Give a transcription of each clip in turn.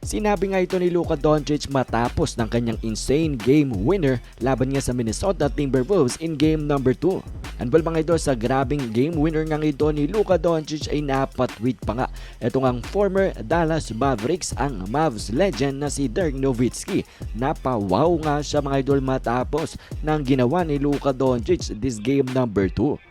Sinabi nga ito ni Luka Doncic matapos ng kanyang insane game winner laban nga sa Minnesota Timberwolves in game number 2. And well mga idol, sa grabing game winner nga ito ni Luka Doncic ay napatweet pa nga. Ito ngang former Dallas Mavericks ang Mavs legend na si Dirk Nowitzki. Napawaw nga siya mga idol matapos ng ginawa ni Luka Doncic this game number 2.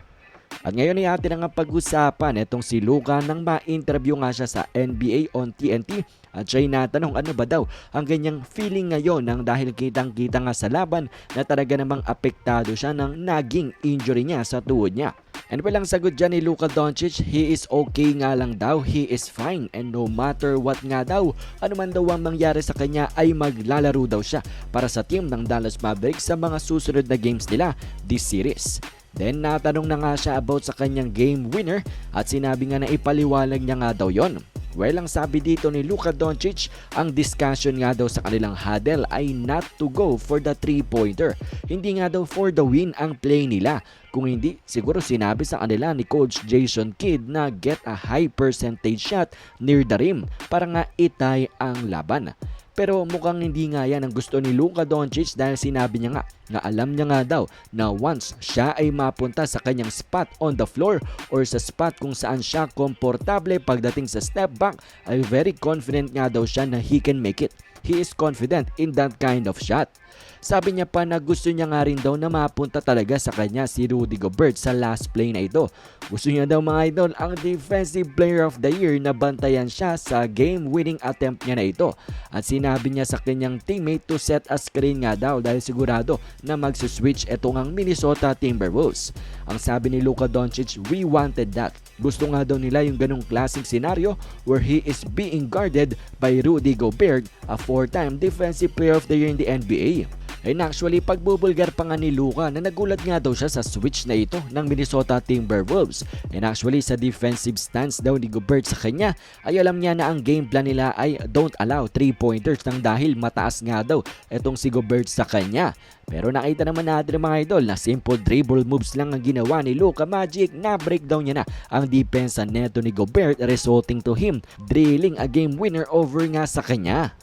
At ngayon ay atin na nga pag-usapan. Itong si Luka nang ma-interview nga siya sa NBA on TNT at siya'y natanong ano ba daw ang ganyang feeling ngayon nang dahil kitang-kita nga sa laban na talaga namang apektado siya ng naging injury niya sa tuhod niya. And walang sagot dyan ni Luka Doncic, he is okay nga lang daw, he is fine. And no matter what nga daw, ano man daw ang mangyari sa kanya ay maglalaro daw siya para sa team ng Dallas Mavericks sa mga susunod na games nila this series. Then natanong na nga siya about sa kanyang game winner at sinabi nga na ipaliwanag niya nga daw yon. Well, ang sabi dito ni Luka Doncic, ang discussion nga daw sa kanilang huddle ay not to go for the three-pointer. Hindi nga daw for the win ang play nila. Kung hindi, siguro sinabi sa kanila ni Coach Jason Kidd na get a high percentage shot near the rim para nga itay ang laban. Pero mukhang hindi nga yan ang gusto ni Luka Doncic dahil sinabi niya nga na alam niya nga daw na once siya ay mapunta sa kanyang spot on the floor or sa spot kung saan siya komportable pagdating sa step back ay very confident nga daw siya na he can make it. He is confident in that kind of shot. Sabi niya pa na gusto niya nga rin daw na mapunta talaga sa kanya si Rudy Gobert sa last play na ito. Gusto niya daw mga idol ang Defensive Player of the Year na bantayan siya sa game-winning attempt niya na ito. At sinabi niya sa kanyang teammate to set a screen nga daw dahil sigurado na magsuswitch ito ang Minnesota Timberwolves. Ang sabi ni Luka Doncic, we wanted that. Gusto nga daw nila yung ganong klaseng scenario where he is being guarded by Rudy Gobert, a four-time Defensive Player of the Year in the NBA. And actually, pagbubulgar pa nga ni Luka na nagulat nga daw siya sa switch na ito ng Minnesota Timberwolves. And actually, sa defensive stance daw ni Gobert sa kanya, ay alam niya na ang game plan nila ay don't allow 3-pointers nang dahil mataas nga daw itong si Gobert sa kanya. Pero nakita naman natin mga idol na simple dribble moves lang ang ginawa ni Luka Magic na breakdown niya na ang depensa neto ni Gobert resulting to him drilling a game winner over nga sa kanya.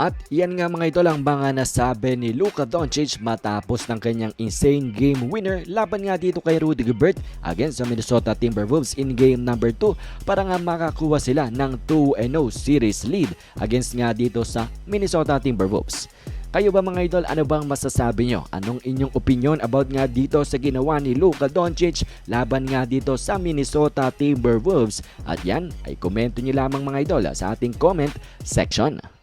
At yan nga mga idol ang mga nasabi ni Luka Doncic matapos ng kanyang insane game winner laban nga dito kay Rudy Gobert against sa Minnesota Timberwolves in game number 2 para nga makakuha sila ng 2-0 series lead against nga dito sa Minnesota Timberwolves. Kayo ba mga idol, ano bang masasabi nyo? Anong inyong opinion about nga dito sa ginawa ni Luka Doncic laban nga dito sa Minnesota Timberwolves? At yan ay komento nyo lamang mga idol sa ating comment section.